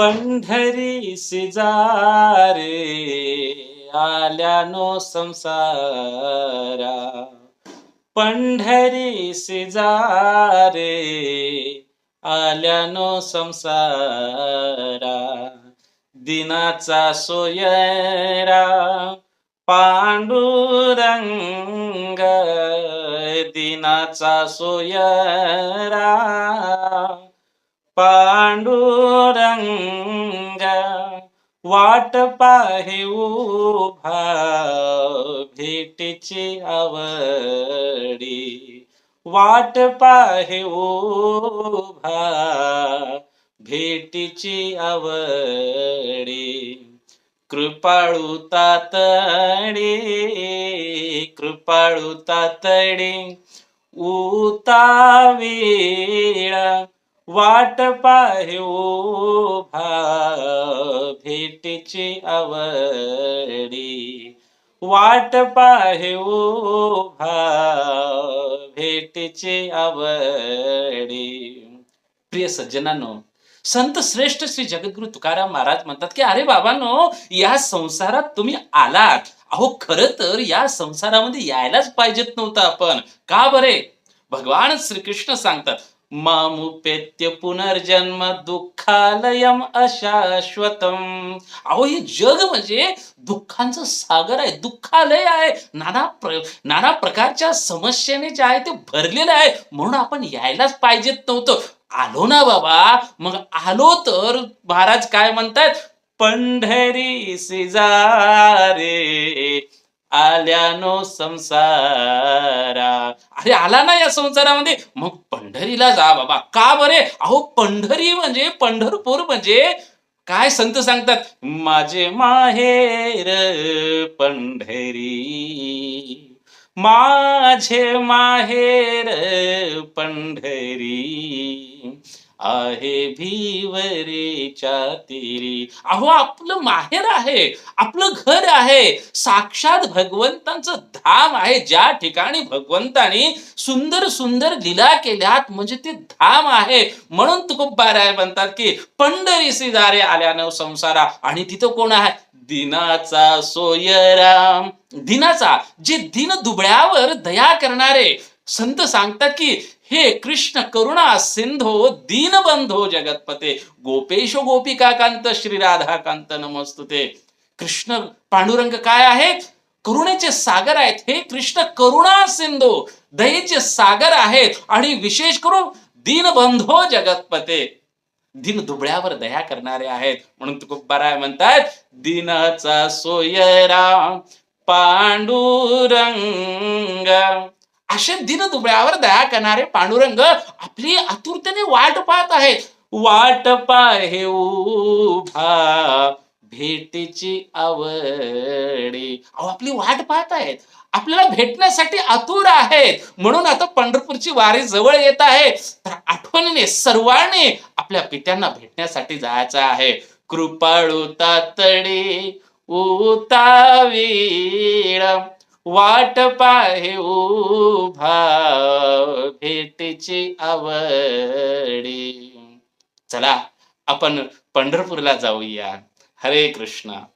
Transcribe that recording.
पंढरी सिजारे आल्यानो संसारा. पंढरी सिजारे आल्यानो संसारा. दिनाचा सोयरा पांडुरंग दिनाचा सोयरा. पांडुरंग वाट पाहे उभा भेटीची आवडी. वाट पाहे उभा भेटीची आवडी. कृपाळू तातडी कृपाळू तातडी उतावीळा वाट पाहे भा भेटीची आवडी. वाट पाहे भा भेटीची आवडी. प्रिय सज्जनांनो संत श्रेष्ठ श्री जगद्गुरु तुकाराम महाराज म्हणतात की अरे बाबांनो या संसारात तुम्ही आलात. अहो खर तर या संसारामध्ये यायलाच पाहिजेत नव्हतं आपण. का बरे? भगवान श्रीकृष्ण सांगतात मामुपेत्य पुनर्जन्म दुःखालयम अशाश्वतम. अहो हे जग म्हणजे दुःखांचं सागर आहे दुःखालय आहे. नाना प्र नाना प्रकारच्या समस्येने जे आहे ते भरलेलं आहे. म्हणून आपण यायलाच पाहिजेत नव्हतं. आलो ना बाबा. मग आलो तर महाराज काय म्हणतात पंढरी सिजारे. आल्यानो संसारा. अरे आला ना या संसारामध्ये? मग पंढरीला जा बाबा. का बरे? अहो पंढरी म्हणजे पंढरपूर म्हणजे काय संत सांगतात? माझे माहेर पंढरी. माझे माहेर पंढरी. आहे भीवरेच्या तीरी अहो आपलं माहेर आहे आपलं घर आहे. साक्षात भगवंतांचं धाम आहे. ज्या ठिकाणी भगवंतानी सुंदर सुंदर लीला केल्यात म्हणजे ते धाम आहे. म्हणून तुकोबाराय म्हणतात की पंढरी दारे आल्यानं संसारा. आणि तिथं कोण आहे? दिनाचा सोयराम. दिनाचा जे दिन दुबळ्यावर दया करणारे संत सांगतात की हे कृष्ण करुणा सिंधो दीनबंधो जगतपते. गोपेश गोपिकाकांत श्रीराधाकांत श्री राधा नमस्तुते. कृष्ण पांडुरंग काय आहेत? करुणेचे सागर आहेत. हे कृष्ण करुणा सिंधो दयेचे सागर आहेत. आणि विशेष करून दीनबंधो जगतपते. दिन दुबळ्यावर दया करणारे आहेत. म्हणून तुकोबाराय म्हणतात. दिनाचा सोयरा पांडुरंग. असे दिन दुबळ्यावर दया करणारे पांडुरंग आपली आतुरतेने वाट पाहत आहेत. वाट पाहे उभा भेटीची आवडी. अहो आपली वाट पाहत आहेत. आपल्याला भेटण्यासाठी आतुर आहेत. म्हणून आता पंढरपूरची वारी जवळ येत आहे. तर आठवणीने सर्वांनी आपल्या पित्यांना भेटण्यासाठी जायचं आहे. कृपाळू तातडी उतावीळ वाट पाहे उभा भेटीची आवडी. चला आपण पंढरपूरला जाऊया. हरे कृष्णा.